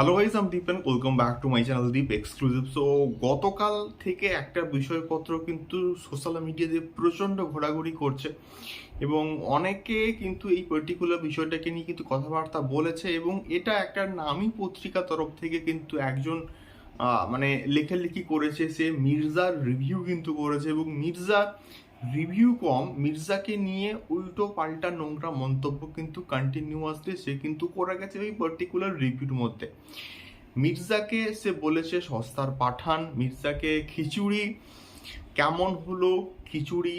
Hello guys I'm Deep and welcome back to my channel Deep exclusive so গতকাল থেকে একটা বিষয়পত্র কিন্তু social মিডিয়াতে প্রচণ্ড ঘোরাঘুরি করছে এবং অনেকে কিন্তু এই পার্টিকুলার বিষয়টাকে নিয়ে কিন্তু কথাবার্তা বলেছে এবং এটা একটা নামী পত্রিকা তরফ থেকে কিন্তু একজন মানে লেখালেখি করেছে সে মির্জার রিভিউ কিন্তু করেছে এবং মির্জা রিভিউ কম, মির্জাকে নিয়ে উল্টো পাল্টা নোংরা মন্তব্য কিন্তু কন্টিনিউয়াসলি সে কিন্তু করে গেছে ওই পার্টিকুলার রিভিউর মধ্যে। মির্জাকে সে বলেছে, সস্তার পাঠান, মির্জাকে খিচুড়ি, কেমন হলো খিচুড়ি,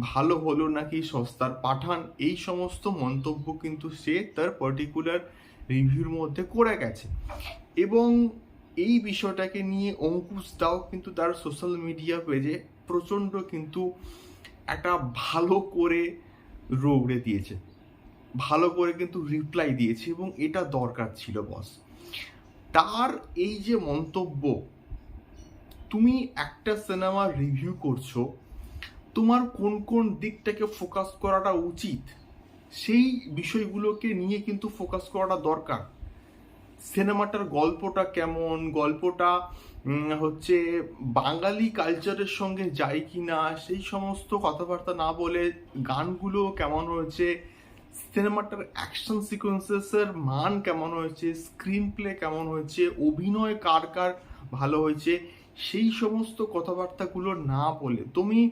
ভালো হলো নাকি সস্তার পাঠান, এই সমস্ত মন্তব্য কিন্তু সে তার পার্টিকুলার রিভিউর মধ্যে করে গেছে। এবং এই বিষয়টাকে নিয়ে অঙ্কুশ দাও কিন্তু তার সোশ্যাল মিডিয়া পেজে প্রচণ্ড কিন্তু একটা ভালো করে রৌড়ে দিয়েছে। ভালো করে কিন্তু রিপ্লাই দিয়েছে এবং এটা দরকার ছিল বস তার এই যে মন্তব্য, তুমি একটা সিনেমা রিভিউ করছ, তোমার কোন কোন দিকটাকে ফোকাস করাটা উচিত, সেই বিষয়গুলোকে নিয়ে কিন্তু ফোকাস করাটা দরকার। সিনেমাটার গল্পটা কেমন? গল্পটা হচ্ছে বাঙালি কালচারের সঙ্গে যায় কি না সেই সমস্ত কথাবার্তা না বলে গানগুলো কেমন হয়েছে? সিনেমাটার অ্যাকশন সিকোয়েন্সেসের মান কেমন হয়েছে? স্ক্রিন প্লে কেমন হয়েছে? অভিনয় কার কার ভালো হয়েছে? সেই সমস্ত কথাবার্তাগুলো না বলে। তুমি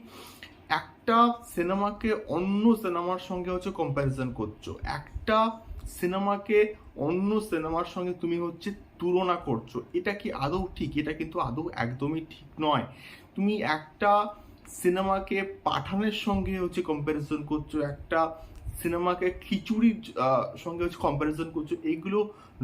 একটা সিনেমাকে অন্য সিনেমার সঙ্গে হচ্ছে কম্প্যারিজন করছ। একটা সিনেমাকে অন্য সিনেমার সঙ্গে তুমি হচ্ছে তুলনা করছ। এটা কি আদৌ ঠিক? এটা কিন্তু আদৌ একদমই ঠিক নয়। তুমি একটা সিনেমাকে পাঠানের সঙ্গে হচ্ছে কম্প্যারিজন করছ, একটা সিনেমাকে খিচুড়ির সঙ্গে হচ্ছে কম্প্যারিজন করছ, এগুলো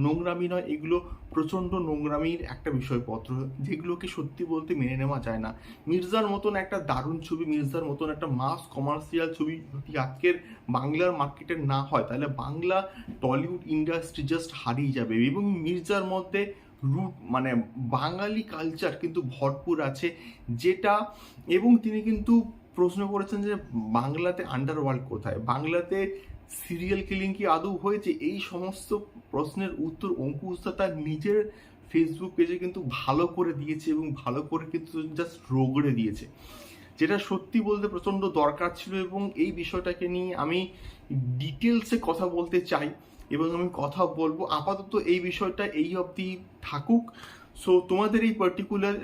নোংরামি নয়, এগুলো প্রচণ্ড নোংরামির একটা বিষয়পত্র, যেগুলোকে সত্যি বলতে মেনে নেওয়া যায় না। মির্জার মতন একটা দারুণ ছবি, মির্জার মতন একটা মাস কমার্শিয়াল ছবি যদি আজকের বাংলার মার্কেটে না হয়, তাহলে বাংলা টলিউড ইন্ডাস্ট্রি জাস্ট হারিয়ে যাবে। এবং মির্জার মধ্যে রুট মানে বাঙালি কালচার কিন্তু ভরপুর আছে, যেটা, এবং তিনি কিন্তু প্রশ্ন করেছেন যে বাংলাতে আন্ডারওয়ার্ল্ড কোথায়? বাংলাতে সিরিয়াল কিলিং কি আদৌ হয়েছে? এই সমস্ত প্রশ্নের উত্তর অঙ্কুশ তার নিজের ফেসবুক পেজে কিন্তু ভালো করে দিয়েছে এবং ভালো করে কিন্তু জাস্ট রোগড়ে দিয়েছে। যেটা সত্যি বলতে প্রচণ্ড দরকার ছিল এবং এই বিষয়টাকে নিয়ে আমি ডিটেলসে কথা বলতে চাই এবং আমি কথা বলব। আপাতত এই বিষয়টা এই অবধি থাকুক। সো তোমাদের এই পার্টিকুলার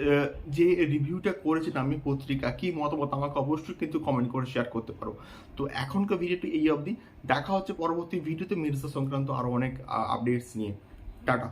যে রিভিউটা করেছেন আমি পত্রিকা, কি মতামত আমাকে অবশ্যই কিন্তু কমেন্ট করে শেয়ার করতে পারো। তো এখনকার ভিডিওটি এই অবধি। দেখা হচ্ছে পরবর্তী ভিডিওতে মির্জা সংক্রান্ত আরও অনেক আপডেটস নিয়ে। টাটা।